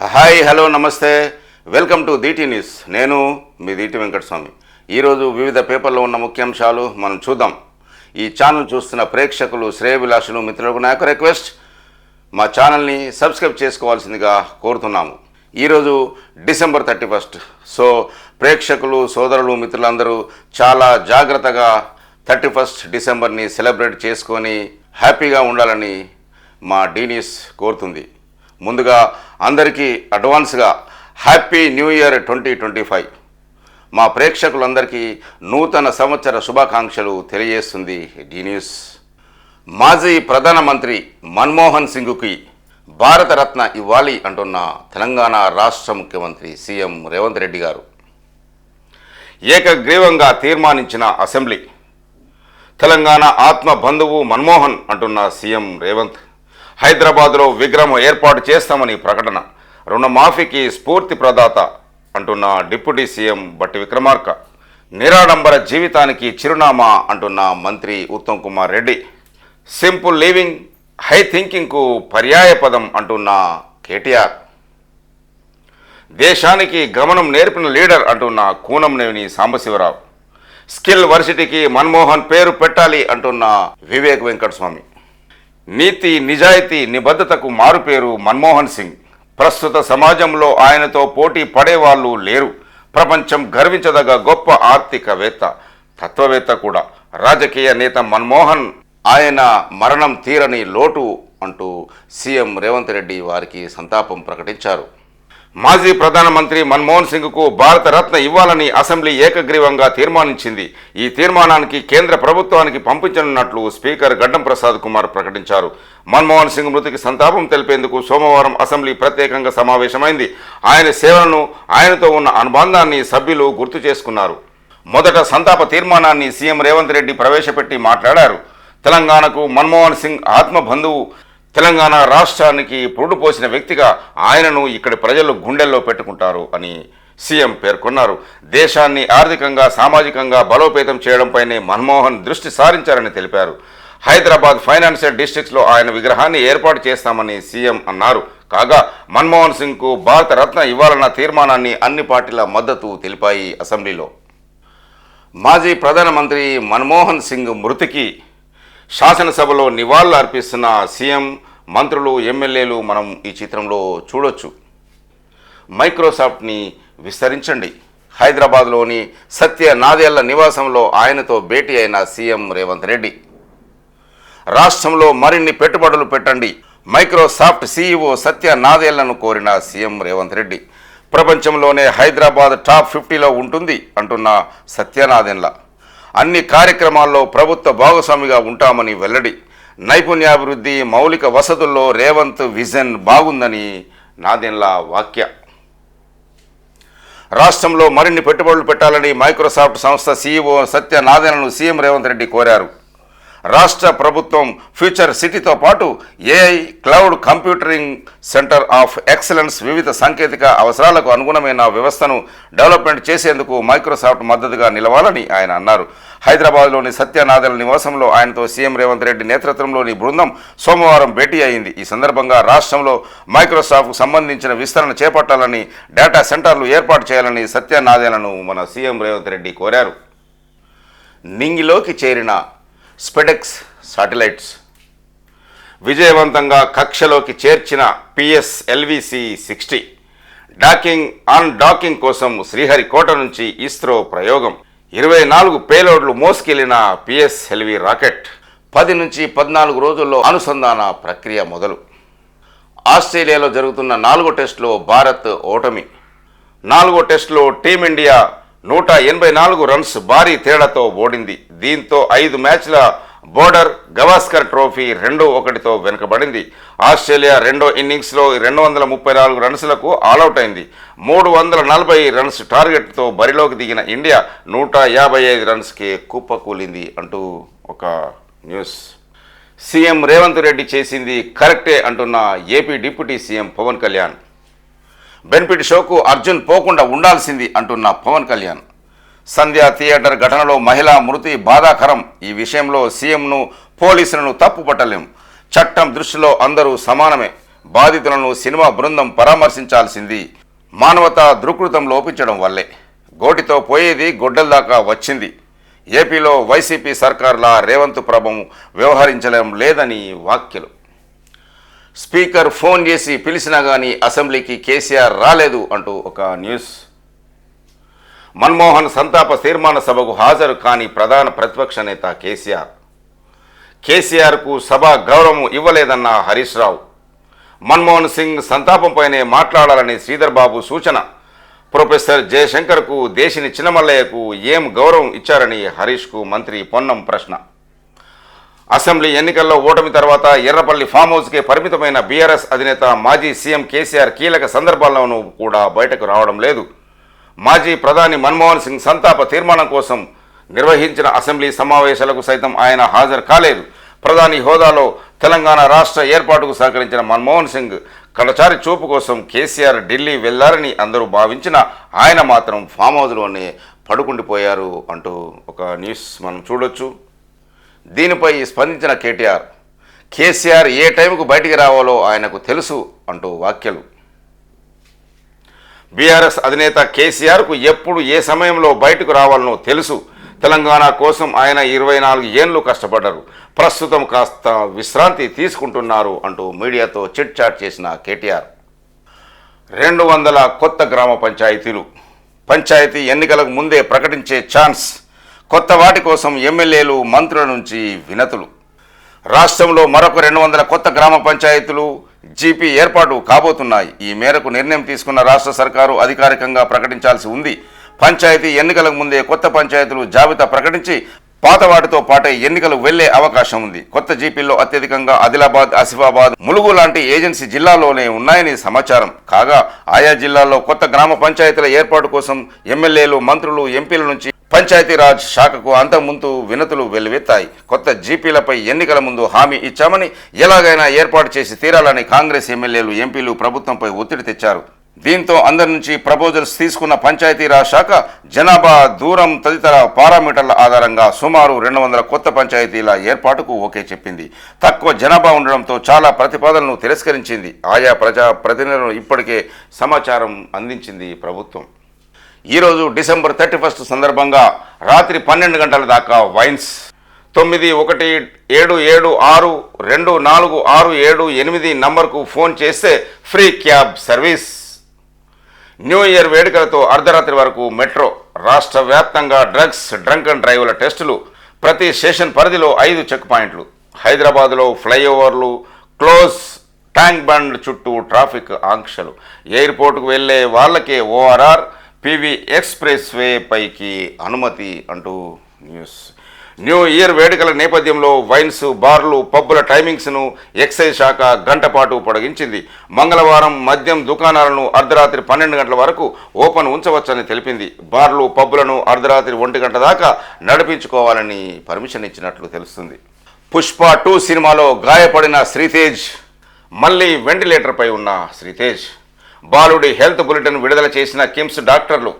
Hi hello నమస్తే. Welcome to DT news. నేను మీ దీటి వెంకటస్వామి. ఈరోజు వివిధ పేపర్లో ఉన్న ముఖ్యాంశాలు మనం చూద్దాం. ఈ ఛానల్ చూస్తున్న ప్రేక్షకులు శ్రేయభిలాషులు మిత్రులకు నా యొక్క రిక్వెస్ట్. మా ఛానల్ని సబ్స్క్రైబ్ చేసుకోవాల్సిందిగా కోరుతున్నాము. ఈరోజు డిసెంబర్ థర్టీ ఫస్ట్. సో ప్రేక్షకులు సోదరులు మిత్రులందరూ చాలా జాగ్రత్తగా థర్టీ ఫస్ట్ డిసెంబర్ని సెలబ్రేట్ చేసుకొని హ్యాపీగా ఉండాలని మా డీనీస్ కోరుతుంది. ముందుగా అందరికీ అడ్వాన్స్గా happy new year twenty twenty five. మా ప్రేక్షకులందరికీ నూతన సంవత్సర శుభాకాంక్షలు తెలియజేస్తుంది డి న్యూస్. మాజీ ప్రధానమంత్రి మన్మోహన్ సింగ్కి భారతరత్న ఇవ్వాలి అంటున్న తెలంగాణ రాష్ట్ర ముఖ్యమంత్రి సీఎం రేవంత్ రెడ్డి గారు. ఏకగ్రీవంగా తీర్మానించిన అసెంబ్లీ. తెలంగాణ ఆత్మ బంధువు మన్మోహన్ అంటున్న సీఎం రేవంత్ హైదరాబాద్లో విగ్రహం ఏర్పాటు చేస్తామని ప్రకటన. రుణమాఫీకి స్ఫూర్తి ప్రదాత అంటున్న డిప్యూటీ సీఎం బట్టి విక్రమార్క. నిరాడంబర జీవితానికి చిరునామా అంటున్న మంత్రి Uttam Kumar Reddy. Simple living high థింకింగ్కు పర్యాయ పదం అంటున్న కేటీఆర్. దేశానికి గమనం నేర్పిన లీడర్ అంటున్న కూనంనేని సాంబశివరావు. స్కిల్ వర్సిటీకి మన్మోహన్ పేరు పెట్టాలి అంటున్న వివేక్ వెంకటస్వామి. నీతి నిజాయితీ నిబద్ధతకు మారుపేరు మన్మోహన్ సింగ్. ప్రస్తుత సమాజంలో ఆయనతో పోటీ పడేవాళ్ళు లేరు. ప్రపంచం గర్వించదగ గొప్ప ఆర్థికవేత్త తత్వవేత్త కూడా. రాజకీయ నేత మన్మోహన్ ఆయన మరణం తీరని లోటు అంటూ సీఎం రేవంత్ రెడ్డి వారికి సంతాపం ప్రకటించారు. మాజీ ప్రధానమంత్రి మన్మోహన్ సింగ్కు భారత రత్న ఇవ్వాలని అసెంబ్లీ ఏకగ్రీవంగా తీర్మానించింది. ఈ తీర్మానానికి కేంద్ర ప్రభుత్వానికి పంపించనున్నట్లు స్పీకర్ గడ్డం ప్రసాద్ కుమార్ ప్రకటించారు. మన్మోహన్ సింగ్ మృతికి సంతాపం తెలిపేందుకు సోమవారం అసెంబ్లీ ప్రత్యేకంగా సమావేశమైంది. ఆయన సేవలను ఆయనతో ఉన్న అనుబంధాన్ని సభ్యులు గుర్తు చేసుకున్నారు. మొదట సంతాప తీర్మానాన్ని సీఎం రేవంత్ రెడ్డి ప్రవేశపెట్టి మాట్లాడారు. తెలంగాణకు మన్మోహన్ సింగ్ ఆత్మబంధువు తెలంగాణ రాష్ట్రానికి పురుడు పోసిన వ్యక్తిగా ఆయనను ఇక్కడి ప్రజలు గుండెల్లో పెట్టుకుంటారు అని సీఎం పేర్కొన్నారు. దేశాన్ని ఆర్థికంగా సామాజికంగా బలోపేతం చేయడంపైనే మన్మోహన్ దృష్టి సారించారని తెలిపారు. హైదరాబాద్ ఫైనాన్షియల్ డిస్ట్రిక్ట్స్లో ఆయన విగ్రహాన్ని ఏర్పాటు చేస్తామని సీఎం అన్నారు. కాగా మన్మోహన్ సింగ్కు భారత రత్న ఇవ్వాలన్న తీర్మానాన్ని అన్ని పార్టీల మద్దతు తెలిపాయి అసెంబ్లీలో. మాజీ ప్రధానమంత్రి మన్మోహన్ సింగ్ మృతికి శాసనసభలో నివాళులు అర్పిస్తున్న సీఎం మంత్రులు ఎమ్మెల్యేలు మనం ఈ చిత్రంలో చూడొచ్చు. మైక్రోసాఫ్ట్ని విస్తరించండి. హైదరాబాద్లోని సత్య నాదేళ్ళ నివాసంలో ఆయనతో భేటీ అయిన సీఎం రేవంత్ రెడ్డి. రాష్ట్రంలో మరిన్ని పెట్టుబడులు పెట్టండి. మైక్రోసాఫ్ట్ సీఈఓ సత్య నాదేళ్ళను కోరిన సీఎం రేవంత్ రెడ్డి. ప్రపంచంలోనే హైదరాబాద్ టాప్ ఫిఫ్టీలో ఉంటుంది అంటున్న సత్యనాదెన్ల అన్ని కార్యక్రమాల్లో ప్రభుత్వ భాగస్వామిగా ఉంటామని వెల్లడి. నైపుణ్యాభివృద్ధి మౌలిక వసతుల్లో రేవంత్ విజన్ బాగుందని నాదెన్ల వాక్య. రాష్ట్రంలో మరిన్ని పెట్టుబడులు పెట్టాలని మైక్రోసాఫ్ట్ సంస్థ సీఈఓ సత్య నాదెన్లను సీఎం రేవంత్ రెడ్డి కోరారు. రాష్ట్ర ప్రభుత్వం ఫ్యూచర్ సిటీతో పాటు AI cloud computing centre of excellence వివిధ సాంకేతిక అవసరాలకు అనుగుణమైన వ్యవస్థను డెవలప్మెంట్ చేసేందుకు మైక్రోసాఫ్ట్ మద్దతుగా నిలవాలని ఆయన అన్నారు. హైదరాబాద్లోని సత్యనాథల నివాసంలో ఆయనతో సీఎం రేవంత్ రెడ్డి నేతృత్వంలోని బృందం సోమవారం భేటీ అయింది. ఈ సందర్భంగా రాష్ట్రంలో మైక్రోసాఫ్ట్కు సంబంధించిన విస్తరణ చేపట్టాలని డేటా సెంటర్లు ఏర్పాటు చేయాలని సత్యనాథేలను మన సీఎం రేవంత్ రెడ్డి కోరారు. నింగిలోకి చేరిన స్పెడెక్స్ శాటిలైట్స్ విజయవంతంగా కక్షలోకి చేర్చిన PSLV C sixty. Docking on docking కోసం శ్రీహరికోట నుంచి ఇస్రో ప్రయోగం. ఇరవై నాలుగు పేలోడ్లు మోసుకెళ్ళిన పిఎస్ఎల్వి రాకెట్. పది నుంచి పద్నాలుగు రోజుల్లో అనుసంధాన ప్రక్రియ మొదలు. ఆస్ట్రేలియాలో జరుగుతున్న నాలుగో టెస్టులో భారత్ ఓటమి. నాలుగో టెస్టులో టీమిండియా నూట ఎనభై నాలుగు రన్స్ భారీ తేడాతో ఓడింది. దీంతో ఐదు మ్యాచ్ల బోర్డర్ గవాస్కర్ ట్రోఫీ రెండు ఒకటితో వెనుకబడింది. ఆస్ట్రేలియా రెండో ఇన్నింగ్స్లో రెండు వందల ముప్పై నాలుగు రన్స్లకు ఆలౌట్ అయింది. మూడు వందల నలభై రన్స్ టార్గెట్తో బరిలోకి దిగిన ఇండియా నూట యాభై ఐదు రన్స్కి కుప్పకూలింది అంటూ ఒక న్యూస్. సీఎం రేవంత్ రెడ్డి చేసింది కరెక్టే అంటున్న AP deputy CM Pawan Kalyan. Benefit షోకు Arjun పోకుండా ఉండాల్సింది అంటున్న పవన్ కళ్యాణ్. సంధ్య థియేటర్ ఘటనలో మహిళా మృతి బాధాకరం. ఈ విషయంలో సీఎంను పోలీసులను తప్పుపట్టలేం. చట్టం దృష్టిలో అందరూ సమానమే. బాధితులను సినిమా బృందం పరామర్శించాల్సింది. మానవత దృకృతం లోపించడం వల్లే. గోటితో పోయేది గొడ్డల దాకా వచ్చింది. ఏపీలో వైసీపీ సర్కార్లా రేవంత్ ప్రభం వ్యవహరించడం లేదని వ్యాఖ్యలు. స్పీకర్ ఫోన్ చేసి పిలిచినా కానీ అసెంబ్లీకి కేసీఆర్ రాలేదు అంటూ ఒక న్యూస్. మన్మోహన్ సంతాప తీర్మాన సభకు హాజరు కాని ప్రధాన ప్రతిపక్ష నేత కేసీఆర్. కేసీఆర్కు సభ గౌరవం ఇవ్వలేదన్న హరీష్ రావు. మన్మోహన్ సింగ్ సంతాపంపైనే మాట్లాడాలని శ్రీధర్ బాబు సూచన. ప్రొఫెసర్ జయశంకర్కు దేశిని చిన్నమల్లయ్యకు ఏం గౌరవం ఇచ్చారని హరీష్కు మంత్రి పొన్నం ప్రశ్న. అసెంబ్లీ ఎన్నికల్లో ఓటమి తర్వాత ఎర్రపల్లి ఫామ్ హౌస్కే పరిమితమైన బీఆర్ఎస్ అధినేత మాజీ సీఎం కేసీఆర్ కీలక సందర్భాల్లోనూ కూడా బయటకు రావడం లేదు. మాజీ ప్రధాని మన్మోహన్ సింగ్ సంతాప తీర్మానం కోసం నిర్వహించిన అసెంబ్లీ సమావేశాలకు సైతం ఆయన హాజరు కాలేదు. ప్రధాని హోదాలో తెలంగాణ రాష్ట్ర ఏర్పాటుకు సహకరించిన మన్మోహన్ సింగ్ కడచారి చూపు కోసం కేసీఆర్ ఢిల్లీ వెళ్ళారని అందరూ భావించిన ఆయన మాత్రం ఫామ్ హౌస్లోనే పడుకుండిపోయారు అంటూ ఒక న్యూస్ మనం చూడొచ్చు. దీనిపై స్పందించిన కేటీఆర్ కేసీఆర్ ఏ టైంకు బయటికి రావాలో ఆయనకు తెలుసు అంటూ వ్యాఖ్యలు. బీఆర్ఎస్ అధినేత కేసీఆర్కు ఎప్పుడు ఏ సమయంలో బయటకు రావాలనో తెలుసు. తెలంగాణ కోసం ఆయన ఇరవై నాలుగు ఏళ్ళు కష్టపడ్డారు. ప్రస్తుతం కాస్త విశ్రాంతి తీసుకుంటున్నారు అంటూ మీడియాతో చిట్ చాట్ చేసిన కేటీఆర్. రెండు వందల కొత్త గ్రామ పంచాయతీలు. పంచాయతీ ఎన్నికలకు ముందే ప్రకటించే ఛాన్స్. కొత్త వాటి కోసం ఎమ్మెల్యేలు మంత్రుల నుంచి వినతులు. రాష్ట్రంలో మరొక రెండు వందల కొత్త గ్రామ పంచాయతీలు జీపీ ఏర్పాటు కాబోతున్నాయి. ఈ మేరకు నిర్ణయం తీసుకున్న రాష్ట్ర సర్కారు అధికారికంగా ప్రకటించాల్సి ఉంది. పంచాయతీ ఎన్నికలకు ముందే కొత్త పంచాయతీలు జాబితా ప్రకటించి పాతవాటితో పాటే ఎన్నికలు వెళ్ళే అవకాశం ఉంది. కొత్త జీపీల్లో అత్యధికంగా ఆదిలాబాద్ ఆసిఫాబాద్ ములుగు లాంటి ఏజెన్సీ జిల్లాలోనే ఉన్నాయని సమాచారం. కాగా ఆయా జిల్లాల్లో కొత్త గ్రామ పంచాయతీల ఏర్పాటు కోసం ఎమ్మెల్యేలు మంత్రులు ఎంపీల నుంచి పంచాయతీరాజ్ శాఖకు అంతకుముందు వినతులు వెల్లువెత్తాయి. కొత్త జీపీలపై ఎన్నికల ముందు హామీ ఇచ్చామని ఎలాగైనా ఏర్పాటు చేసి తీరాలని కాంగ్రెస్ ఎమ్మెల్యేలు ఎంపీలు ప్రభుత్వంపై ఒత్తిడి తెచ్చారు. దీంతో అందరి నుంచి ప్రపోజల్స్ తీసుకున్న పంచాయతీరాజ్ శాఖ జనాభా దూరం తదితర పారామీటర్ల ఆధారంగా సుమారు రెండు వందల కొత్త పంచాయతీల ఏర్పాటుకు ఓకే చెప్పింది. తక్కువ జనాభా ఉండడంతో చాలా ప్రతిపాదనలను తిరస్కరించింది. ఆయా ప్రజా ప్రతినిధులను ఇప్పటికే సమాచారం అందించింది ప్రభుత్వం. ఈరోజు డిసెంబర్ థర్టీ ఫస్ట్ సందర్భంగా రాత్రి పన్నెండు గంటల దాకా వైన్స్ తొమ్మిది ఒకటి ఏడు ఏడు ఆరు రెండు నాలుగు ఆరు ఏడు ఎనిమిది నంబర్కు ఫోన్ చేస్తే free cab service. New year వేడుకలతో అర్ధరాత్రి వరకు మెట్రో రాష్ట్ర వ్యాప్తంగా డ్రగ్స్ డ్రంక్ అండ్ డ్రైవ్ల టెస్టులు ప్రతి స్టేషన్ పరిధిలో ఐదు చెక్ పాయింట్లు. హైదరాబాద్లో ఫ్లైఓవర్లు క్లోజ్ ట్యాంక్ బండ్ చుట్టూ ట్రాఫిక్ ఆంక్షలు. ఎయిర్పోర్టుకు వెళ్ళే వాళ్ళకే ఓఆర్ఆర్ పివి ఎక్స్ప్రెస్ వే పైకి అనుమతి అంటూ న్యూస్. న్యూ ఇయర్ వేడుకల నేపథ్యంలో వైన్స్ బార్లు పబ్బుల టైమింగ్స్ను ఎక్సైజ్ శాఖ గంట పాటు పొడిగించింది. మంగళవారం మద్యం దుకాణాలను అర్ధరాత్రి పన్నెండు గంటల వరకు ఓపెన్ ఉంచవచ్చని తెలిపింది. బార్లు పబ్బులను అర్ధరాత్రి ఒంటి గంట దాకా నడిపించుకోవాలని పర్మిషన్ ఇచ్చినట్లు తెలుస్తుంది. పుష్ప టూ సినిమాలో గాయపడిన శ్రీతేజ్ మళ్ళీ వెంటిలేటర్పై ఉన్న శ్రీతేజ్. బాలుడి హెల్త్ బులెటిన్ విడుదల చేసిన కిమ్స్ డాక్టర్లు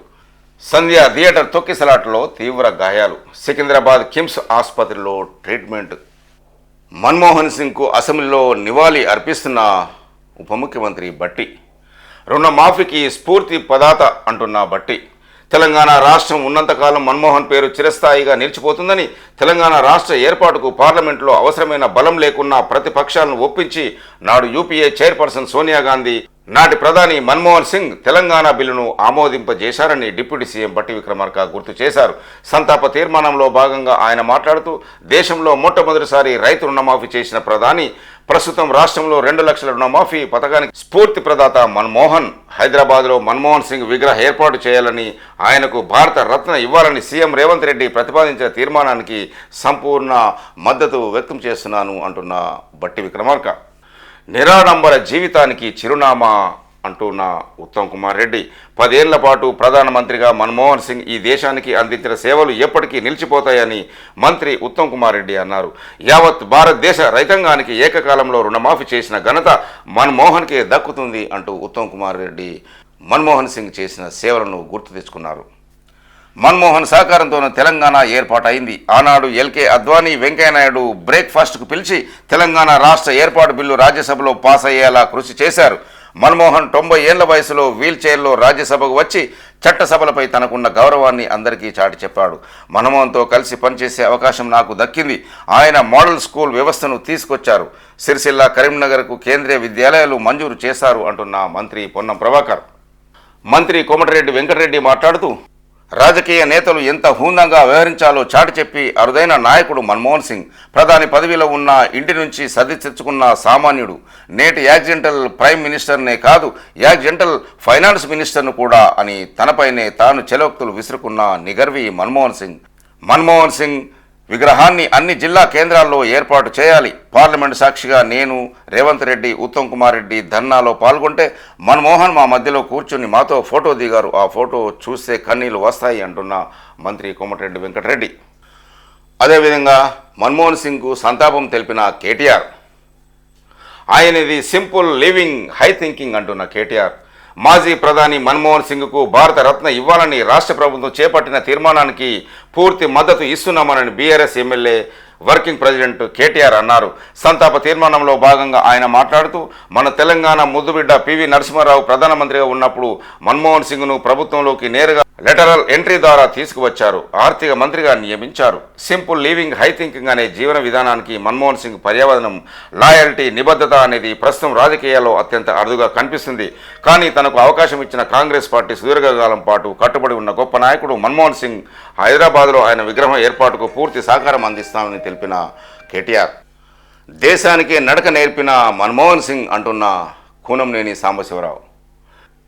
సంధ్య థియేటర్ తొక్కిసలాటలో తీవ్ర గాయాలు. సికింద్రాబాద్ కిమ్స్ ఆసుపత్రిలో ట్రీట్మెంట్. మన్మోహన్ సింగ్కు అసెంబ్లీలో నివాళి అర్పిస్తున్న ఉప ముఖ్యమంత్రి బట్టి. రుణమాఫీకి స్ఫూర్తి పదాత అంటున్న బట్టి. తెలంగాణ రాష్ట్రం ఉన్నంతకాలం మన్మోహన్ పేరు చిరస్థాయిగా నిలిచిపోతుందని తెలంగాణ రాష్ట్ర ఏర్పాటుకు పార్లమెంట్లో అవసరమైన బలం లేకున్నా ప్రతిపక్షాలను ఒప్పించి నాడు యూపీఏ చైర్పర్సన్ సోనియా గాంధీ నాటి ప్రధాని మన్మోహన్ సింగ్ తెలంగాణ బిల్లును ఆమోదింపజేశారని డిప్యూటీ సీఎం బట్టి విక్రమార్క గుర్తు చేశారు. సంతాప తీర్మానంలో భాగంగా ఆయన మాట్లాడుతూ దేశంలో మొట్టమొదటిసారి రైతు రుణమాఫీ చేసిన ప్రధాని ప్రస్తుతం రాష్ట్రంలో రెండు లక్షల రుణమాఫీ పథకానికి స్ఫూర్తి ప్రదాత మన్మోహన్ హైదరాబాద్లో మన్మోహన్ సింగ్ విగ్రహ ఏర్పాటు చేయాలని ఆయనకు భారత రత్న ఇవ్వాలని సీఎం రేవంత్ రెడ్డి ప్రతిపాదించిన తీర్మానానికి సంపూర్ణ మద్దతు వ్యక్తం చేస్తున్నాను అంటున్న బట్టి విక్రమార్క. నిరాడంబర జీవితానికి చిరునామా అంటున్న ఉత్తమ్ కుమార్ రెడ్డి. పదేళ్ళ పాటు ప్రధానమంత్రిగా మన్మోహన్ సింగ్ ఈ దేశానికి అందించిన సేవలు ఎప్పటికీ నిలిచిపోతాయని మంత్రి ఉత్తమ్ కుమార్ రెడ్డి అన్నారు. యావత్ భారతదేశ రైతాంగానికి ఏకకాలంలో రుణమాఫీ చేసిన ఘనత మన్మోహన్కే దక్కుతుంది అంటూ ఉత్తమ్ కుమార్ రెడ్డి మన్మోహన్ సింగ్ చేసిన సేవలను గుర్తు తెచ్చుకున్నారు. మన్మోహన్ సహకారంతోనే తెలంగాణ ఏర్పాటైంది. ఆనాడు ఎల్కే అద్వానీ వెంకయ్యనాయుడు బ్రేక్ఫాస్ట్కు పిలిచి తెలంగాణ రాష్ట్ర ఏర్పాటు బిల్లు రాజ్యసభలో పాస్ అయ్యేలా కృషి చేశారు. మన్మోహన్ తొంభై ఏళ్ళ వయసులో వీల్ చైర్లో రాజ్యసభకు వచ్చి చట్టసభలపై తనకున్న గౌరవాన్ని అందరికీ చాటి చెప్పాడు. మన్మోహన్తో కలిసి పనిచేసే అవకాశం నాకు దక్కింది. ఆయన మోడల్ స్కూల్ వ్యవస్థను తీసుకొచ్చారు. సిరిసిల్ల కరీంనగర్కు కేంద్రీయ విద్యాలయాలు మంజూరు చేశారు అంటున్న మంత్రి పొన్నం ప్రభాకర్. మంత్రి కోమటిరెడ్డి వెంకటరెడ్డి మాట్లాడుతూ రాజకీయ నేతలు ఎంత హూందంగా వ్యవహరించాలో చాటి చెప్పి అరుదైన నాయకుడు మన్మోహన్ సింగ్ ప్రధాని పదవిలో ఉన్న ఇంటి నుంచి సర్ది తెచ్చుకున్న సామాన్యుడు నేటి యాక్సిడెంటల్ ప్రైమ్ మినిస్టర్నే కాదు యాక్సిడెంటల్ ఫైనాన్స్ మినిస్టర్ను కూడా అని తనపైనే తాను చెలోక్తులు విసురుకున్న నిగర్వి మన్మోహన్ సింగ్. మన్మోహన్ సింగ్ విగ్రహాన్ని అన్ని జిల్లా కేంద్రాల్లో ఏర్పాటు చేయాలి. పార్లమెంటు సాక్షిగా నేను రేవంత్ రెడ్డి ఉత్తమ్ కుమార్ రెడ్డి ధర్నాలో పాల్గొంటే మన్మోహన్ మా మధ్యలో కూర్చుని మాతో ఫోటో దిగారు. ఆ ఫోటో చూస్తే కన్నీళ్ళు వస్తాయి అంటున్న మంత్రి కోమటిరెడ్డి వెంకటరెడ్డి. అదేవిధంగా మన్మోహన్ సింగ్కు సంతాపం తెలిపిన కేటీఆర్. ఆయనది సింపుల్ లివింగ్ హై థింకింగ్ అంటున్న కేటీఆర్. మాజీ ప్రధాని మన్మోహన్ సింగ్కు భారత రత్న ఇవ్వాలని రాష్ట్ర ప్రభుత్వం చేపట్టిన తీర్మానానికి పూర్తి మద్దతు ఇస్తున్నామని BRS MLA working president KTR అన్నారు. సంతాప తీర్మానంలో భాగంగా ఆయన మాట్లాడుతూ మన తెలంగాణ ముద్దుబిడ్డ పివి నరసింహారావు ప్రధానమంత్రిగా ఉన్నప్పుడు మన్మోహన్ సింగ్ను ప్రభుత్వంలోకి నేరుగా లెటరల్ ఎంట్రీ ద్వారా తీసుకువచ్చారు. ఆర్థిక మంత్రిగా నియమించారు. సింపుల్ లివింగ్ హై థింకింగ్ అనే జీవన విధానానికి మన్మోహన్ సింగ్ పర్యావరణం లాయల్టీ నిబద్ధత అనేది ప్రస్తుతం రాజకీయాల్లో అత్యంత అరుదుగా కనిపిస్తుంది. కానీ తనకు అవకాశం ఇచ్చిన కాంగ్రెస్ పార్టీ సుదీర్ఘకాలం పాటు కట్టుబడి ఉన్న గొప్ప నాయకుడు మన్మోహన్ సింగ్ హైదరాబాద్లో ఆయన విగ్రహం ఏర్పాటుకు పూర్తి సహకారం అందిస్తామని తెలిపిన కేటీఆర్. దేశానికే నడక నేర్పిన మన్మోహన్ సింగ్ అంటున్న కూనంనేని సాంబశివరావు.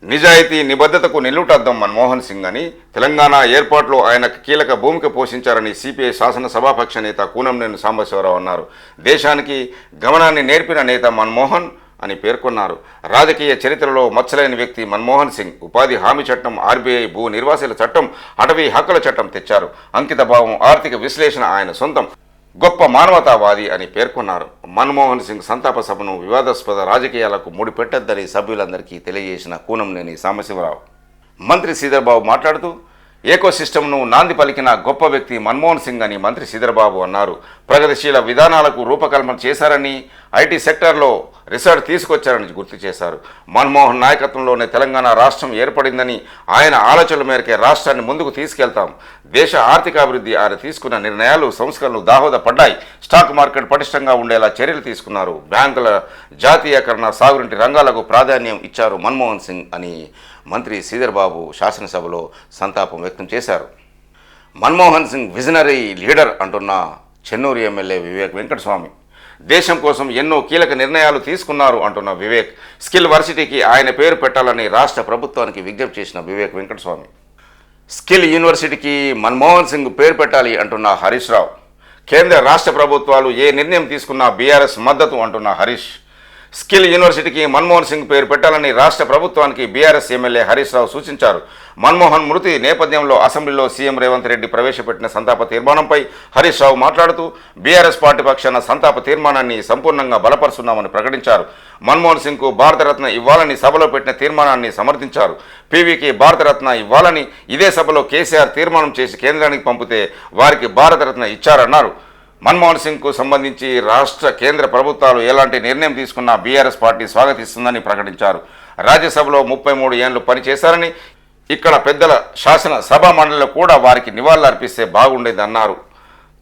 నిజాయితీ నిబద్ధతకు నిలుటద్దం మన్మోహన్ సింగ్ అని తెలంగాణ ఏర్పాటులో ఆయన కీలక భూమిక పోషించారని సిపిఐ శాసనసభాపక్ష నేత కూనంనేని సాంబశివరావు అన్నారు. దేశానికి గమనాన్ని నేర్పిన నేత మన్మోహన్ అని పేర్కొన్నారు. రాజకీయ చరిత్రలో మచ్చలేని వ్యక్తి మన్మోహన్ సింగ్ ఉపాధి హామీ చట్టం ఆర్బీఐ భూ నిర్వాసుల చట్టం అటవీ హక్కుల చట్టం తెచ్చారు. అంకిత భావం ఆర్థిక విశ్లేషణ ఆయన సొంతం. గొప్ప మానవతావాది అని పేర్కొన్నారు. మన్మోహన్ సింగ్ సంతాప సభను వివాదాస్పద రాజకీయాలకు ముడిపెట్టద్దని సభ్యులందరికీ తెలియజేసిన కూనంనేని సాంబశివరావు. మంత్రి శ్రీధర్బాబు మాట్లాడుతూ ఏకోసిస్టమ్ను నాంది పలికిన గొప్ప వ్యక్తి మన్మోహన్ సింగ్ అని మంత్రి శ్రీధర్బాబు అన్నారు. ప్రగతిశీల విధానాలకు రూపకల్పన చేశారని ఐటీ సెక్టార్లో రిసర్చ్ తీసుకొచ్చారని గుర్తు చేశారు. మన్మోహన్ నాయకత్వంలోనే తెలంగాణ రాష్ట్రం ఏర్పడిందని ఆయన ఆలోచనల మేరకే రాష్ట్రాన్ని ముందుకు తీసుకెళ్తాం. దేశ ఆర్థికాభివృద్ధి ఆయన తీసుకున్న నిర్ణయాలు సంస్కరణలు దాహోదపడ్డాయి. స్టాక్ మార్కెట్ పటిష్టంగా ఉండేలా చర్యలు తీసుకున్నారు. బ్యాంకుల జాతీయకరణ సాగురింటి రంగాలకు ప్రాధాన్యం ఇచ్చారు మన్మోహన్ సింగ్ అని మంత్రి శ్రీధర్ బాబు శాసనసభలో సంతాపం వ్యక్తం చేశారు. మన్మోహన్ సింగ్ విజనరీ లీడర్ అంటున్న చెన్నూరు ఎమ్మెల్యే వివేక్ వెంకటస్వామి. దేశం కోసం ఎన్నో కీలక నిర్ణయాలు తీసుకున్నారు అంటున్న వివేక్. స్కిల్ వర్సిటీకి ఆయన పేరు పెట్టాలని రాష్ట్ర ప్రభుత్వానికి విజ్ఞప్తి చేసిన వివేక్ వెంకటస్వామి. స్కిల్ యూనివర్సిటీకి మన్మోహన్ సింగ్ పేరు పెట్టాలి అంటున్న హరీష్ రావు. కేంద్ర రాష్ట్ర ప్రభుత్వాలు ఏ నిర్ణయం తీసుకున్నా బీఆర్ఎస్ మద్దతు అంటున్న హరీష్. స్కిల్ యూనివర్సిటీకి మన్మోహన్ సింగ్ పేరు పెట్టాలని రాష్ట్ర ప్రభుత్వానికి బీఆర్ఎస్ ఎమ్మెల్యే హరీష్ రావు సూచించారు. మన్మోహన్ మృతి నేపథ్యంలో అసెంబ్లీలో సీఎం రేవంత్ రెడ్డి ప్రవేశపెట్టిన సంతాప తీర్మానంపై హరీష్ రావు మాట్లాడుతూ బీఆర్ఎస్ పార్టీ పక్షాన సంతాప తీర్మానాన్ని సంపూర్ణంగా బలపరుస్తున్నామని ప్రకటించారు. మన్మోహన్ సింగ్కు భారతరత్న ఇవ్వాలని సభలో పెట్టిన తీర్మానాన్ని సమర్థించారు. పీవీకి భారతరత్న ఇవ్వాలని ఇదే సభలో కేసీఆర్ తీర్మానం చేసి కేంద్రానికి పంపితే వారికి భారతరత్న ఇచ్చారన్నారు. మన్మోహన్ సింగ్కు సంబంధించి రాష్ట్ర కేంద్ర ప్రభుత్వాలు ఎలాంటి నిర్ణయం తీసుకున్నా బీఆర్ఎస్ పార్టీ స్వాగతిస్తుందని ప్రకటించారు. రాజ్యసభలో ముప్పై మూడు ఏళ్ళు పనిచేశారని ఇక్కడ పెద్దల శాసన సభా మండలిలో కూడా వారికి నివాళులర్పిస్తే బాగుండేదన్నారు.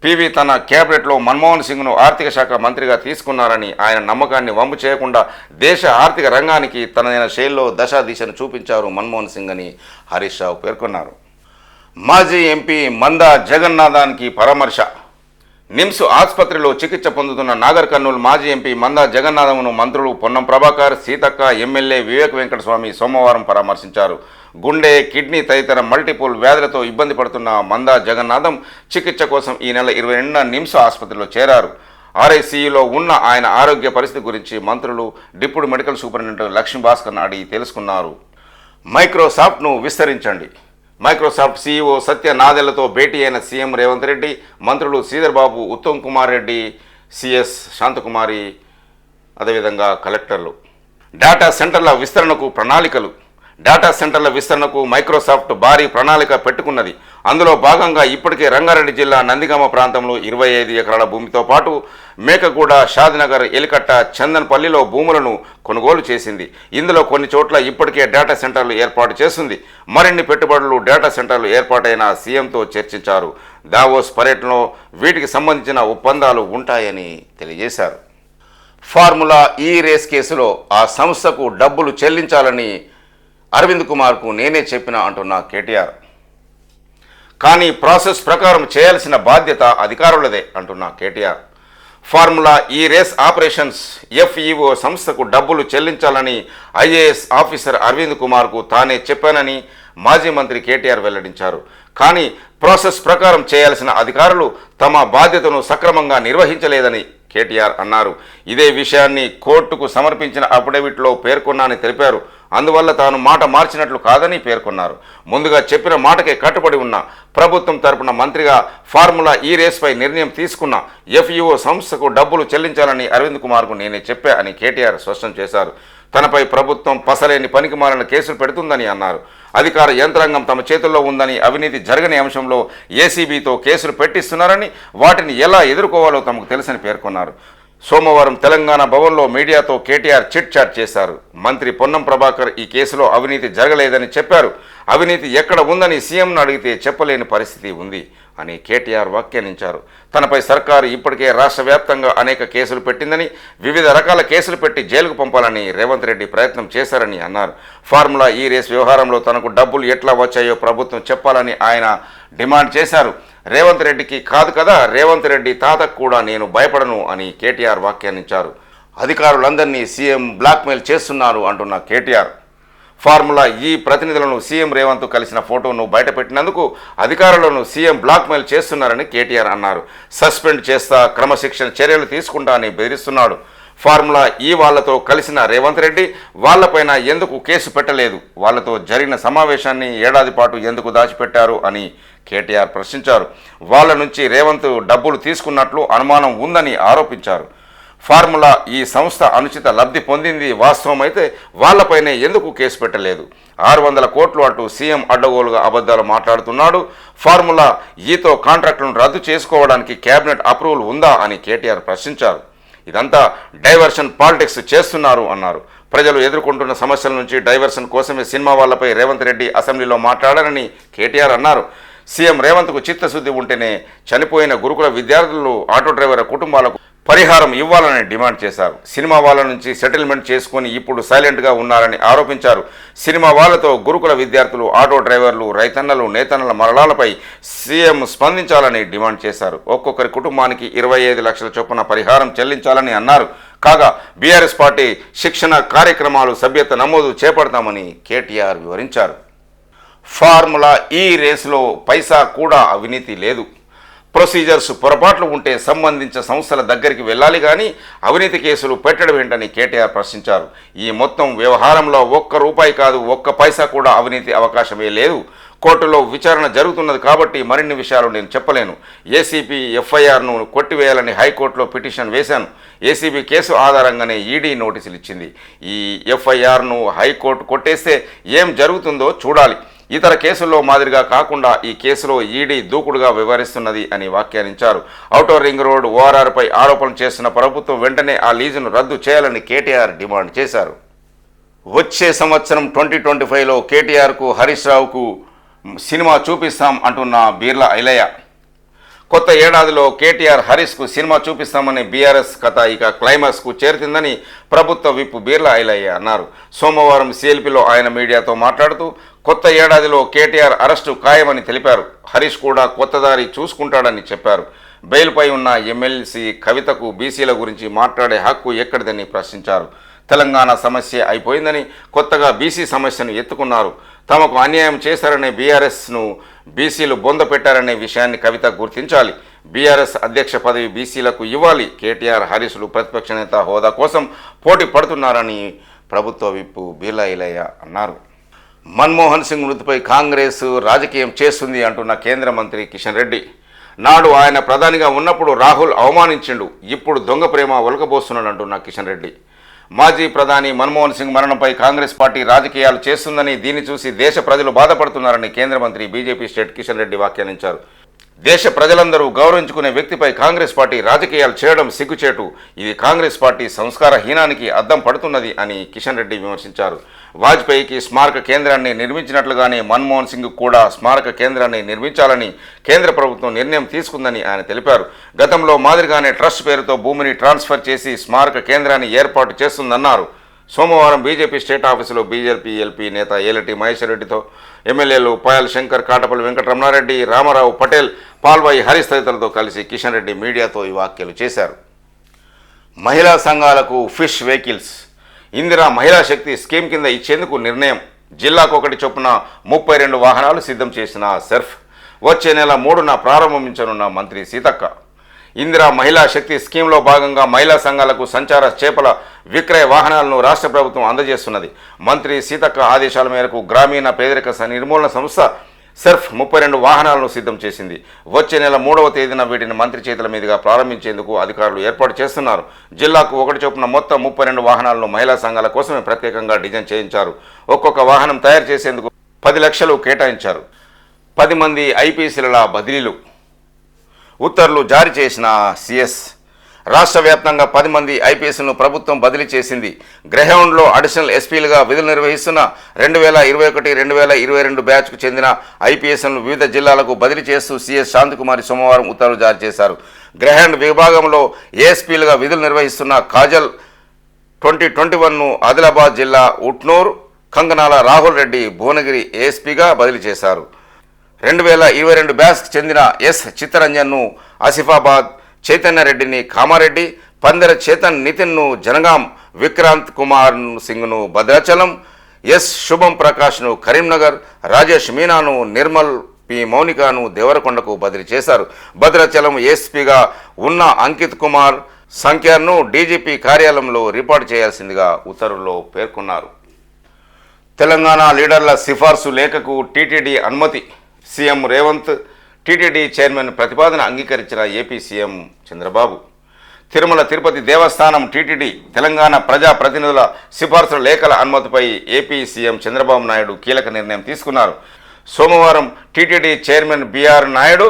పివి తన కేబినెట్లో మన్మోహన్ సింగ్ను ఆర్థిక శాఖ మంత్రిగా తీసుకున్నారని ఆయన నమ్మకాన్ని వంపు చేయకుండా దేశ ఆర్థిక రంగానికి తనదైన శైలిలో దశ దిశను చూపించారు మన్మోహన్ సింగ్ అని హరీష్ రావు పేర్కొన్నారు. మాజీ ఎంపీ మందా జగన్నాథానికి పరామర్శ. నిమ్స్ ఆసుపత్రిలో చికిత్స పొందుతున్న నాగర్ కర్నూలు మాజీ ఎంపీ మందా జగన్నాథమును మంత్రులు పొన్నం ప్రభాకర్ సీతక్క ఎమ్మెల్యే వివేక్ వెంకటస్వామి సోమవారం పరామర్శించారు. గుండె కిడ్నీ తదితర మల్టిపుల్ వ్యాధులతో ఇబ్బంది పడుతున్న మందా జగన్నాథం చికిత్స కోసం ఈ నెల ఇరవై రెండున నిమ్స్ ఆసుపత్రిలో చేరారు. ఆర్ఐసీయూలో ఉన్న ఆయన ఆరోగ్య పరిస్థితి గురించి మంత్రులు deputy medical superintendent Lakshmi Bhaskar అడిగి తెలుసుకున్నారు. మైక్రోసాఫ్ట్ను విస్తరించండి. మైక్రోసాఫ్ట్ సీఈఓ సత్య నాదెళ్ళతో భేటీ అయిన సీఎం రేవంత్ రెడ్డి మంత్రులు శ్రీధర్ బాబు ఉత్తమ్ కుమార్ రెడ్డి సిఎస్ శాంతకుమారి అదేవిధంగా కలెక్టర్లు. డేటా సెంటర్ల విస్తరణకు ప్రణాళికలు. డేటా సెంటర్ల విస్తరణకు మైక్రోసాఫ్ట్ భారీ ప్రణాళిక పెట్టుకున్నది. అందులో భాగంగా ఇప్పటికే రంగారెడ్డి జిల్లా నందిగామ ప్రాంతంలో ఇరవై ఐదు ఎకరాల భూమితో పాటు మేకగూడ షాద్నగర్ ఎలికట్ట చందన్పల్లిలో భూములను కొనుగోలు చేసింది. ఇందులో కొన్ని చోట్ల ఇప్పటికే డేటా సెంటర్లు ఏర్పాటు చేసింది మరిన్ని పెట్టుబడులు డేటా సెంటర్లు ఏర్పాటైన సీఎంతో చర్చించారు. దావోస్ పర్యటనలో వీటికి సంబంధించిన ఒప్పందాలు ఉంటాయని తెలియజేశారు. ఫార్ములా ఈ రేస్ కేసులో ఆ సంస్థకు డబ్బులు చెల్లించాలని అరవింద్ కుమార్కు నేనే చెప్పిన అంటున్న కేటీఆర్. కానీ ప్రాసెస్ ప్రకారం చేయాల్సిన బాధ్యత అధికారులదే అంటున్న KTR. Formula E race operations FEO సంస్థకు డబ్బులు చెల్లించాలని ఐఏఎస్ ఆఫీసర్ అరవింద్ కుమార్కు తానే చెప్పానని మాజీ మంత్రి కేటీఆర్ వెల్లడించారు. కానీ ప్రాసెస్ ప్రకారం చేయాల్సిన అధికారులు తమ బాధ్యతను సక్రమంగా నిర్వహించలేదని కేటీఆర్ అన్నారు. ఇదే విషయాన్ని కోర్టుకు సమర్పించిన అఫిడవిట్లో పేర్కొన్నానని తెలిపారు. అందువల్ల తాను మాట మార్చినట్లు కాదని పేర్కొన్నారు. ముందుగా చెప్పిన మాటకే కట్టుబడి ఉన్న ప్రభుత్వం తరపున మంత్రిగా ఫార్ములా ఈ రేస్పై నిర్ణయం తీసుకున్న ఎఫ్ఈఓ సంస్థకు డబ్బులు చెల్లించాలని అరవింద్ కుమార్కు నేనే చెప్పా అని కేటీఆర్ స్పష్టం చేశారు. తనపై ప్రభుత్వం పసలేని పనికిమాలిన కేసులు పెడుతుందని అన్నారు. అధికార యంత్రాంగం తమ చేతుల్లో ఉందని అవినీతి జరగని అంశంలో ఏసీబీతో కేసులు పెట్టిస్తున్నారని వాటిని ఎలా ఎదుర్కోవాలో తమకు తెలుసని పేర్కొన్నారు. సోమవారం తెలంగాణ భవన్లో మీడియాతో కేటీఆర్ చిట్ చాట్ చేశారు. మంత్రి పొన్నం ప్రభాకర్ ఈ కేసులో అవినీతి జరగలేదని చెప్పారు. అవినీతి ఎక్కడ ఉందని సీఎంను అడిగితే చెప్పలేని పరిస్థితి ఉంది. అని కేటీఆర్ వ్యాఖ్యానించారు. తనపై సర్కారు ఇప్పటికే రాష్ట్ర వ్యాప్తంగా అనేక కేసులు పెట్టిందని వివిధ రకాల కేసులు పెట్టి జైలుకు పంపాలని రేవంత్ రెడ్డి ప్రయత్నం చేశారని అన్నారు. ఫార్ములా ఈ రేస్ వ్యవహారంలో తనకు డబ్బులు ఎట్లా వచ్చాయో ప్రభుత్వం చెప్పాలని ఆయన డిమాండ్ చేశారు. రేవంత్ రెడ్డికి కాదు కదా రేవంత్ రెడ్డి తాతకు కూడా నేను భయపడను అని కేటీఆర్ వ్యాఖ్యానించారు. అధికారులందరినీ సీఎం బ్లాక్మెయిల్ చేస్తున్నారు అంటున్న కేటీఆర్. ఫార్ములా ఈ ప్రతినిధులను సీఎం రేవంత్ కలిసిన ఫోటోను బయటపెట్టినందుకు అధికారులను సీఎం బ్లాక్మెయిల్ చేస్తున్నారని కేటీఆర్ అన్నారు. సస్పెండ్ చేస్తా క్రమశిక్షణ చర్యలు తీసుకుంటా అని బెదిరిస్తున్నాడు. ఫార్ములా ఈ వాళ్ళతో కలిసిన రేవంత్ రెడ్డి వాళ్ళపైన ఎందుకు కేసు పెట్టలేదు? వాళ్ళతో జరిగిన సమావేశాన్ని ఏడాది పాటు ఎందుకు దాచిపెట్టారు అని కేటీఆర్ ప్రశ్నించారు. వాళ్ళ నుంచి రేవంత్ డబ్బులు తీసుకున్నట్లు అనుమానం ఉందని ఆరోపించారు. ఫార్ములా ఈ సంస్థ అనుచిత లబ్ధి పొందింది. వాస్తవమైతే వాళ్ళపైనే ఎందుకు కేసు పెట్టలేదు? ఆరు వందల కోట్లు అంటూ సీఎం అడ్డగోలుగా అబద్ధాలు మాట్లాడుతున్నాడు. ఫార్ములా ఈతో కాంట్రాక్టులను రద్దు చేసుకోవడానికి కేబినెట్ అప్రూవల్ ఉందా అని కేటీఆర్ ప్రశ్నించారు. ఇదంతా డైవర్షన్ పాలిటిక్స్ చేస్తున్నారు అన్నారు. ప్రజలు ఎదుర్కొంటున్న సమస్యల నుంచి డైవర్షన్ కోసమే సినిమా వాళ్ళపై రేవంత్ రెడ్డి అసెంబ్లీలో మాట్లాడారని కేటీఆర్ అన్నారు. సీఎం రేవంత్కు చిత్తశుద్ధి ఉంటేనే చనిపోయిన గురుకుల విద్యార్థులు ఆటో డ్రైవర్ కుటుంబాలకు పరిహారం ఇవ్వాలని డిమాండ్ చేశారు. సినిమా వాళ్ళ నుంచి సెటిల్మెంట్ చేసుకుని ఇప్పుడు సైలెంట్గా ఉన్నారని ఆరోపించారు. సినిమా వాళ్ళతో గురుకుల విద్యార్థులు ఆటో డ్రైవర్లు రైతన్నలు నేతన్నల మరణాలపై సీఎం స్పందించాలని డిమాండ్ చేశారు. ఒక్కొక్కరి కుటుంబానికి ఇరవై ఐదు లక్షల చొప్పున పరిహారం చెల్లించాలని అన్నారు. కాగా బీఆర్ఎస్ పార్టీ శిక్షణ కార్యక్రమాలు సభ్యత నమోదు చేపడతామని కేటీఆర్ వివరించారు. ఫార్ములా ఈ రేసులో పైసా కూడా అవినీతి లేదు. ప్రొసీజర్స్ పొరపాట్లు ఉంటే సంబంధించిన సంస్థల దగ్గరికి వెళ్ళాలి కానీ అవినీతి కేసులు పెట్టడం ఏంటని కేటీఆర్ ప్రశ్నించారు. ఈ మొత్తం వ్యవహారంలో ఒక్క రూపాయి కాదు ఒక్క పైసా కూడా అవినీతి అవకాశమే లేదు. కోర్టులో విచారణ జరుగుతున్నది కాబట్టి మరిన్ని విషయాలు నేను చెప్పలేను. ఏసీపీ ఎఫ్ఐఆర్ను కొట్టివేయాలని హైకోర్టులో పిటిషన్ వేశాను. ఏసీబీ కేసు ఆధారంగానే ఈడీ నోటీసులు ఇచ్చింది. ఈ ఎఫ్ఐఆర్ను హైకోర్టు కొట్టేస్తే ఏం జరుగుతుందో చూడాలి. ఇతర కేసుల్లో మాదిరిగా కాకుండా ఈ కేసులో ఈడీ దూకుడుగా వ్యవహరిస్తున్నది అని వ్యాఖ్యానించారు. ఔటర్ రింగ్ రోడ్ ఓఆర్ఆర్పై ఆరోపణలు చేస్తున్న ప్రభుత్వం వెంటనే ఆ లీజును రద్దు చేయాలని కేటీఆర్ డిమాండ్ చేశారు. వచ్చే సంవత్సరం ట్వంటీ ట్వంటీ ఫైవ్లో కేటీఆర్కు హరీష్ రావుకు సినిమా చూపిస్తాం అంటున్న బీర్లా ఐలయ్య. కొత్త ఏడాదిలో కేటీఆర్ హరీష్కు సినిమా చూపిస్తామని బీఆర్ఎస్ కథ ఇక క్లైమాక్స్కు చేరుతుందని ప్రభుత్వ విప్ బీర్లా ఐలయ్య అన్నారు. సోమవారం సిఎల్పిలో ఆయన మీడియాతో మాట్లాడుతూ కొత్త ఏడాదిలో కేటీఆర్ అరెస్టు ఖాయమని తెలిపారు. హరీష్ కూడా కొత్త దారి చూసుకుంటాడని చెప్పారు. బెయిల్పై ఉన్న ఎమ్మెల్సీ కవితకు బీసీల గురించి మాట్లాడే హక్కు ఎక్కడిదని ప్రశ్నించారు. తెలంగాణ సమస్య అయిపోయిందని కొత్తగా బీసీ సమస్యను ఎత్తుకున్నారు. తమకు అన్యాయం చేశారనే బీఆర్ఎస్ను బీసీలు బొంద పెట్టారనే విషయాన్ని కవిత గుర్తించాలి. బీఆర్ఎస్ అధ్యక్ష పదవి బీసీలకు ఇవ్వాలి. కేటీఆర్ హరీసులు ప్రతిపక్ష నేత హోదా కోసం పోటీ పడుతున్నారని ప్రభుత్వ విప్పు బీర్లా ఇలయ్య అన్నారు. మన్మోహన్ సింగ్ మృతిపై కాంగ్రెస్ రాజకీయం చేస్తుంది అంటున్న కేంద్ర మంత్రి కిషన్ రెడ్డి. నాడు ఆయన ప్రధానిగా ఉన్నప్పుడు రాహుల్ అవమానించిండు. ఇప్పుడు దొంగ ప్రేమ ఒలకబోస్తున్నాడు అంటున్న కిషన్ రెడ్డి. మాజీ ప్రధాని మన్మోహన్ సింగ్ మరణంపై కాంగ్రెస్ పార్టీ రాజకీయాలు చేస్తుందని దీన్ని చూసి దేశ ప్రజలు బాధపడుతున్నారని కేంద్ర మంత్రి బీజేపీ స్టేట్ కిషన్ రెడ్డి వ్యాఖ్యానించారు. దేశ ప్రజలందరూ గౌరవించుకునే వ్యక్తిపై కాంగ్రెస్ పార్టీ రాజకీయాలు చేయడం సిగ్గుచేటు. ఇది కాంగ్రెస్ పార్టీ సంస్కారహీనానికి అద్దం పడుతున్నది అని కిషన్ రెడ్డి విమర్శించారు. వాజ్పేయికి స్మారక కేంద్రాన్ని నిర్మించినట్లుగానే మన్మోహన్ సింగ్ కూడా స్మారక కేంద్రాన్ని నిర్మించాలని కేంద్ర ప్రభుత్వం నిర్ణయం తీసుకుందని ఆయన తెలిపారు. గతంలో మాదిరిగానే ట్రస్ట్ పేరుతో భూమిని ట్రాన్స్ఫర్ చేసి స్మారక కేంద్రాన్ని ఏర్పాటు చేస్తుందన్నారు. సోమవారం బీజేపీ స్టేట్ ఆఫీసులో బీజేపీ ఎల్పీ నేత ఏలటి మహేశ్వరరెడ్డితో ఎమ్మెల్యేలు పాయల్ శంకర్ కాటపల్లి వెంకటరమణారెడ్డి రామారావు పటేల్ పాల్వాయి హరీష్ తదితరులతో కలిసి కిషన్ రెడ్డి మీడియాతో ఈ వ్యాఖ్యలు చేశారు. మహిళా సంఘాలకు ఫిష్ వెహికల్స్. ఇందిరా మహిళా శక్తి స్కీమ్ కింద ఇచ్చేందుకు నిర్ణయం. జిల్లాకు ఒకటి చొప్పున ముప్పై రెండు వాహనాలు సిద్ధం చేసిన సెర్ఫ్. వచ్చే నెల మూడున ప్రారంభించనున్న మంత్రి సీతక్క. ఇందిరా మహిళా శక్తి స్కీమ్లో భాగంగా మహిళా సంఘాలకు సంచార చేపల విక్రయ వాహనాలను రాష్ట్ర ప్రభుత్వం అందజేస్తున్నది. మంత్రి సీతక్క ఆదేశాల మేరకు గ్రామీణ పేదరిక నిర్మూలన సంస్థ సెర్ఫ్ ముప్పై రెండు వాహనాలను సిద్ధం చేసింది. వచ్చే నెల మూడవ తేదీన వీటిని మంత్రి చేతుల మీదుగా ప్రారంభించేందుకు అధికారులు ఏర్పాటు చేస్తున్నారు. జిల్లాకు ఒకటి చొప్పున మొత్తం ముప్పై రెండు వాహనాలను మహిళా సంఘాల కోసమే ప్రత్యేకంగా డిజైన్ చేయించారు. ఒక్కొక్క వాహనం తయారు చేసేందుకు పది లక్షలు కేటాయించారు. పది మంది ఐపీసీల బదిలీలు. ఉత్తర్వులు జారీ చేసిన సిఎస్. రాష్ట్ర వ్యాప్తంగా పది మంది ఐపీఎస్ను ప్రభుత్వం బదిలీ చేసింది. గ్రహౌండ్లో అడిషనల్ ఎస్పీలుగా విధులు నిర్వహిస్తున్న రెండు వేల ఇరవై ఒకటి రెండు వేల ఇరవై రెండు బ్యాచ్కు చెందిన ఐపీఎస్ను వివిధ జిల్లాలకు బదిలీ చేస్తూ సీఎస్ శాంతికుమారి సోమవారం ఉత్తర్వులు జారీ చేశారు. గ్రహౌండ్ విభాగంలో ఏఎస్పీలుగా విధులు నిర్వహిస్తున్న కాజల్ ట్వంటీ ట్వంటీ వన్ను ఆదిలాబాద్ జిల్లా ఉట్నూర్ కంగనాల రాహుల్ రెడ్డి భువనగిరి ఏఎస్పీగా బదిలీ చేశారు. రెండు వేల ఇరవై రెండు బ్యాస్కి చెందిన ఎస్ చిత్తరంజన్ను ఆసిఫాబాద్ చైతన్య రెడ్డిని కామారెడ్డి పందెర చేతన్ నితిన్ను జనగాం విక్రాంత్ కుమార్ సింగ్ను భద్రాచలం ఎస్ శుభం ప్రకాష్ను కరీంనగర్ రాజేష్ మీనాను నిర్మల్ పి మౌనికను దేవరకొండకు బదిలీ చేశారు. భద్రాచలం ఎస్పీగా ఉన్న అంకిత్ కుమార్ సంఖ్యను డీజీపీ కార్యాలయంలో రిపోర్ట్ చేయాల్సిందిగా ఉత్తర్వుల్లో పేర్కొన్నారు. తెలంగాణ లీడర్ల సిఫార్సు లేఖకు టీటీడీ అనుమతి సీఎం రేవంత్ టీటీడీ చైర్మన్ ప్రతిపాదన అంగీకరించిన AP CM Chandrababu. Tirumala Tirupati Devasthanam TTD Telangana ప్రజా ప్రతినిధుల లేఖల అనుమతిపై ఏపీ సీఎం చంద్రబాబు నాయుడు కీలక నిర్ణయం తీసుకున్నారు. సోమవారం TTD chairman BR Naidu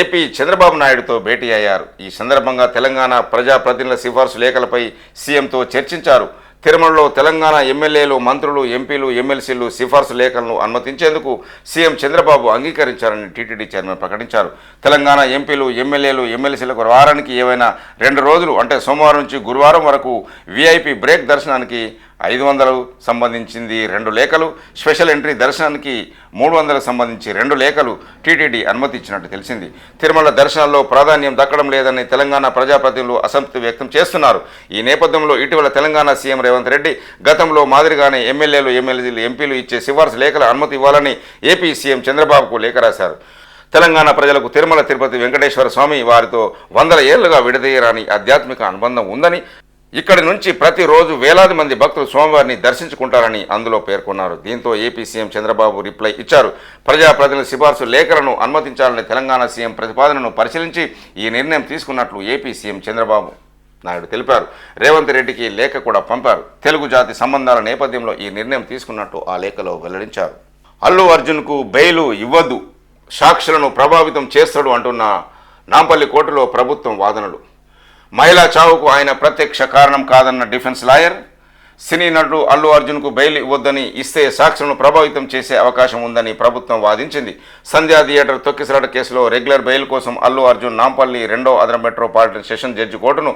AP Chandrababu నాయుడుతో భేటీ అయ్యారు. ఈ సందర్భంగా తెలంగాణ ప్రజాప్రతినిధుల సిఫార్సు లేఖలపై సీఎంతో చర్చించారు. తిరుమలలో తెలంగాణ ఎమ్మెల్యేలు మంత్రులు ఎంపీలు ఎమ్మెల్సీలు సిఫార్సు లేఖలను అనుమతించేందుకు సీఎం చంద్రబాబు అంగీకరించారని టీటీడీ చైర్మన్ ప్రకటించారు. తెలంగాణ ఎంపీలు ఎమ్మెల్యేలు ఎమ్మెల్సీలకు వారానికి ఏవైనా రెండు రోజులు అంటే సోమవారం నుంచి గురువారం వరకు వీఐపీ బ్రేక్ దర్శనానికి ఐదు వందలు సంబంధించింది రెండు లేఖలు. స్పెషల్ ఎంట్రీ దర్శనానికి మూడు వందలకు సంబంధించి రెండు లేఖలు టీటీడీ అనుమతి ఇచ్చినట్టు తెలిసింది. తిరుమల దర్శనాల్లో ప్రాధాన్యం దక్కడం లేదని తెలంగాణ ప్రజాప్రతినిధులు అసంతృప్తి వ్యక్తం చేస్తున్నారు. ఈ నేపథ్యంలో ఇటీవల తెలంగాణ సీఎం రేవంత్ రెడ్డి గతంలో మాదిరిగానే ఎమ్మెల్యేలు ఎమ్మెల్యేలు ఎంపీలు ఇచ్చే సిఫార్సు లేఖల అనుమతి ఇవ్వాలని ఏపీ సీఎం చంద్రబాబుకు లేఖ రాశారు. తెలంగాణ ప్రజలకు తిరుమల తిరుపతి వెంకటేశ్వర స్వామి వారితో వందల ఏళ్ళుగా విడదీయరాని ఆధ్యాత్మిక అనుబంధం ఉందని ఇక్కడి నుంచి ప్రతిరోజు వేలాది మంది భక్తులు స్వామివారిని దర్శించుకుంటారని అందులో పేర్కొన్నారు. దీంతో ఏపీ సీఎం చంద్రబాబు రిప్లై ఇచ్చారు. ప్రజాప్రతినిధుల సిఫార్సు లేఖలను అనుమతించాలని తెలంగాణ సీఎం ప్రతిపాదనను పరిశీలించి ఈ నిర్ణయం తీసుకున్నట్లు ఏపీ సీఎం చంద్రబాబు నాయుడు తెలిపారు. రేవంత్ రెడ్డికి లేఖ కూడా పంపారు. తెలుగు జాతి సంబంధాల నేపథ్యంలో ఈ నిర్ణయం తీసుకున్నట్టు ఆ లేఖలో వెల్లడించారు. అల్లు అర్జున్కు బెయిలు ఇవ్వద్దు సాక్షులను ప్రభావితం చేస్తాడు అంటున్న నాంపల్లి కోర్టులో ప్రభుత్వం వాదనలు. మహిళా చావుకు ఆయన ప్రత్యక్ష కారణం కాదన్న డిఫెన్స్ లాయర్ సినీ నటుడు అల్లు అర్జున్కు బెయిల్ ఇవ్వద్దని ఇస్తే సాక్షులను ప్రభావితం చేసే అవకాశం ఉందని ప్రభుత్వం వాదించింది. సంధ్యా థియేటర్ తొక్కిసలాట కేసులో రెగ్యులర్ బెయిల్ కోసం అల్లు అర్జున్ నాంపల్లి రెండో అదన మెట్రోపాలిటన్ సెషన్ జడ్జి కోర్టును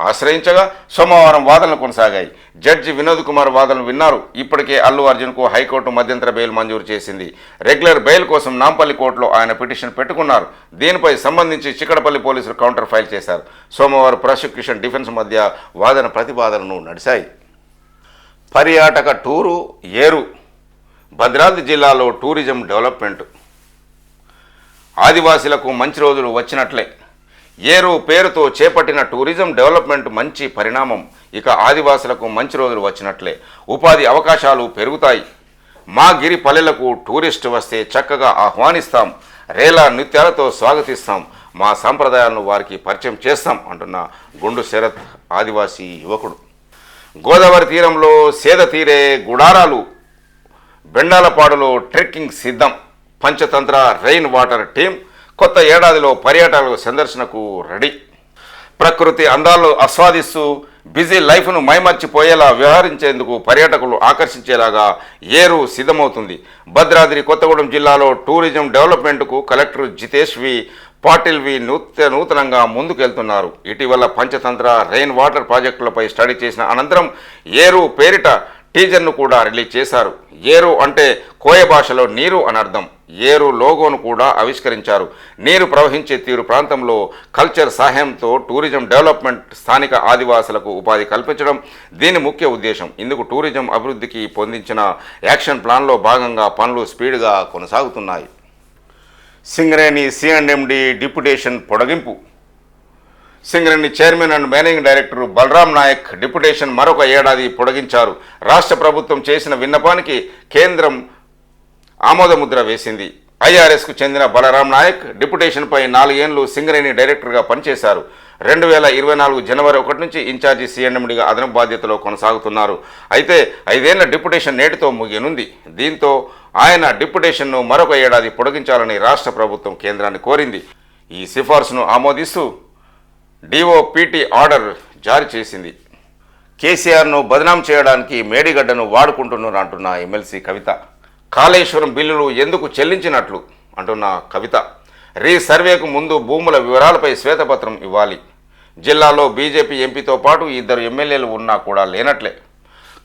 ఆశ్రయించగా సోమవారం వాదనలు కొనసాగాయి. జడ్జి వినోద్ కుమార్ వాదనలు విన్నారు. ఇప్పటికే అల్లు అర్జున్కు హైకోర్టు మధ్యంతర బెయిల్ మంజూరు చేసింది. రెగ్యులర్ బెయిల్ కోసం నాంపల్లి కోర్టులో ఆయన పిటిషన్ పెట్టుకున్నారు. దీనిపై సంబంధించి చిక్కడపల్లి పోలీసులు కౌంటర్ ఫైల్ చేశారు. సోమవారం ప్రాసిక్యూషన్ డిఫెన్స్ మధ్య వాదన ప్రతిపాదనలు నడిచాయి పర్యాటక టూరు ఏరు. భద్రాద్రి జిల్లాలో టూరిజం డెవలప్మెంట్. ఆదివాసీలకు మంచి రోజులు వచ్చినట్లే. ఏరు పేరుతో చేపట్టిన టూరిజం డెవలప్మెంట్ మంచి పరిణామం. ఇక ఆదివాసులకు మంచి రోజులు వచ్చినట్లే. ఉపాధి అవకాశాలు పెరుగుతాయి. మా గిరి పల్లెలకు టూరిస్ట్ వస్తే చక్కగా ఆహ్వానిస్తాం. రేలా నృత్యాలతో స్వాగతిస్తాం. మా సాంప్రదాయాలను వారికి పరిచయం చేస్తాం అంటున్న గుండు శరత్ ఆదివాసీ యువకుడు. గోదావరి తీరంలో సేద తీరే గుడారాలు. బెండాలపాడులో ట్రెక్కింగ్ సిద్ధం. పంచతంత్ర రెయిన్ వాటర్ టీం కొత్త ఏడాదిలో పర్యాటకుల సందర్శనకు రెడీ. ప్రకృతి అందాలను ఆస్వాదిస్తూ బిజీ లైఫ్ను మైమర్చిపోయేలా వ్యవహరించేందుకు పర్యాటకులు ఆకర్షించేలాగా ఏరు సిద్ధమవుతుంది. భద్రాద్రి కొత్తగూడెం జిల్లాలో tourism డెవలప్మెంట్కు collector Jitesh V Patil V నూతన నూతనంగా ముందుకెళ్తున్నారు. ఇటీవల పంచతంత్ర రెయిన్ వాటర్ ప్రాజెక్టులపై స్టడీ చేసిన అనంతరం ఏరు పేరిట టీజర్ను కూడా రిలీజ్ చేశారు. ఏరు అంటే కోయ భాషలో నీరు అని అర్థం ఏరు లోగోను కూడా ఆవిష్కరించారు. నీరు ప్రవహించే తీరు ప్రాంతంలో కల్చర్ సహాయంతో టూరిజం డెవలప్మెంట్ స్థానిక ఆదివాసులకు ఉపాధి కల్పించడం దీని ముఖ్య ఉద్దేశం. ఇందుకు టూరిజం అభివృద్ధికి పొందించిన యాక్షన్ ప్లాన్లో భాగంగా పనులు స్పీడ్గా కొనసాగుతున్నాయి. సింగరేణి సిఎండ్ఎండి deputation పొడగింపు. Singareni chairman and managing director Balram Naik deputation మరొక ఏడాది పొడిగించారు. రాష్ట్ర ప్రభుత్వం చేసిన విన్నపానికి కేంద్రం ఆమోదముద్ర వేసింది. ఐఆర్ఎస్కు చెందిన బలరాం నాయక్ డిప్యుటేషన్పై నాలుగేళ్ళు సింగరేణి డైరెక్టర్గా పనిచేశారు. రెండు వేల ఇరవై నాలుగు జనవరి ఒకటి నుంచి ఇన్ఛార్జి సీఎంఎండిగా అదనపు బాధ్యతలో కొనసాగుతున్నారు. అయితే ఐదేళ్ళ డిప్యుటేషన్ నేటితో ముగియనుంది. దీంతో ఆయన డిప్యుటేషన్ను మరొక ఏడాది పొడిగించాలని రాష్ట్ర ప్రభుత్వం కేంద్రాన్ని కోరింది. ఈ సిఫార్సును ఆమోదిస్తూ డిఓపిటి ఆర్డర్ జారీ చేసింది. కేసీఆర్ను బదనాం చేయడానికి మేడిగడ్డను వాడుకుంటున్నారు అంటున్న ఎమ్మెల్సీ కవిత. కాళేశ్వరం బిల్లులు ఎందుకు చెల్లించినట్లు? అంటున్న కవిత. రీ సర్వేకు ముందు భూముల వివరాలపై శ్వేతపత్రం ఇవ్వాలి. జిల్లాలో బీజేపీ ఎంపీతో పాటు ఇద్దరు ఎమ్మెల్యేలు ఉన్నా కూడా లేనట్లే.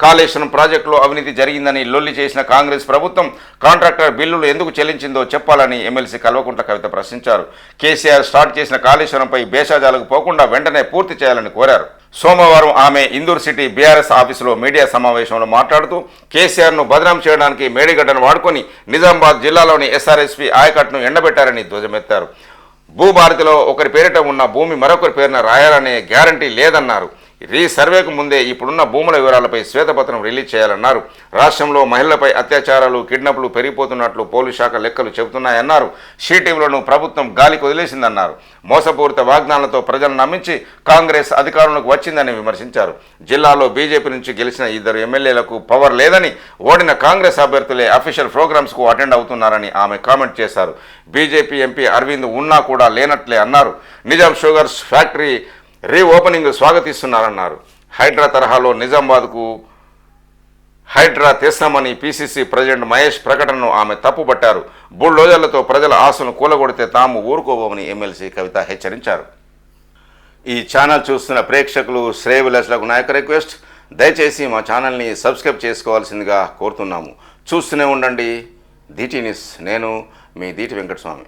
కాళేశ్వరం ప్రాజెక్టులో అవినీతి జరిగిందని లొల్లి చేసిన కాంగ్రెస్ ప్రభుత్వం కాంట్రాక్టర్ బిల్లులు ఎందుకు చెల్లించిందో చెప్పాలని ఎమ్మెల్సీ కల్వకుంట్ల కవిత ప్రశ్నించారు. కేసీఆర్ స్టార్ట్ చేసిన కాళేశ్వరంపై బేషాజాలకు పోకుండా వెంటనే పూర్తి చేయాలని కోరారు. సోమవారం ఆమె ఇందూర్ సిటీ బీఆర్ఎస్ ఆఫీసులో మీడియా సమావేశంలో మాట్లాడుతూ కేసీఆర్ను బదనాం చేయడానికి మేడిగడ్డను వాడుకొని నిజామాబాద్ జిల్లాలోని ఎస్ఆర్ఎస్పీ ఆయకట్ను ఎండబెట్టారని ధ్వజమెత్తారు. భూభారతిలో ఒకరి పేరిట ఉన్న భూమి మరొకరి పేరున రాయాలనే గ్యారంటీ లేదన్నారు. రీ సర్వేకు ముందే ఇప్పుడున్న భూముల వివరాలపై శ్వేతపత్రం రిలీజ్ చేయాలన్నారు. రాష్ట్రంలో మహిళలపై అత్యాచారాలు కిడ్నాప్లు పెరిగిపోతున్నట్లు పోలీస్ శాఖ లెక్కలు చెబుతున్నాయన్నారు. షీటీవులను ప్రభుత్వం గాలికి వదిలేసిందన్నారు. మోసపూరిత వాగ్దానాలతో ప్రజలను నమ్మించి కాంగ్రెస్ అధికారంలోకి వచ్చిందని విమర్శించారు. జిల్లాలో బీజేపీ నుంచి గెలిచిన ఇద్దరు ఎమ్మెల్యేలకు పవర్ లేదని ఓడిన కాంగ్రెస్ అభ్యర్థులే అఫీషియల్ ప్రోగ్రామ్స్కు అటెండ్ అవుతున్నారని ఆమె కామెంట్ చేశారు. బీజేపీ ఎంపీ అరవింద్ ఉన్నా కూడా లేనట్లే అన్నారు. Nizam sugars factory reopening స్వాగతిస్తున్నారన్నారు. హైడ్రా తరహాలో నిజామాబాద్కు హైడ్రా తెస్తామని పీసీసీ ప్రెసిడెంట్ మహేష్ ప్రకటనను ఆమె తప్పుపట్టారు. బుల్డోజర్లతో ప్రజల ఆశను కూలగొడితే తాము ఊరుకోబోమని ఎమ్మెల్సీ కవిత హెచ్చరించారు. ఈ ఛానల్ చూస్తున్న ప్రేక్షకులు శ్రేయవిలాసులకు నాయక రిక్వెస్ట్ దయచేసి మా ఛానల్ని సబ్స్క్రైబ్ చేసుకోవాల్సిందిగా కోరుతున్నాము. చూస్తూనే ఉండండి. DT news. నేను మీ దీటి వెంకటస్వామి.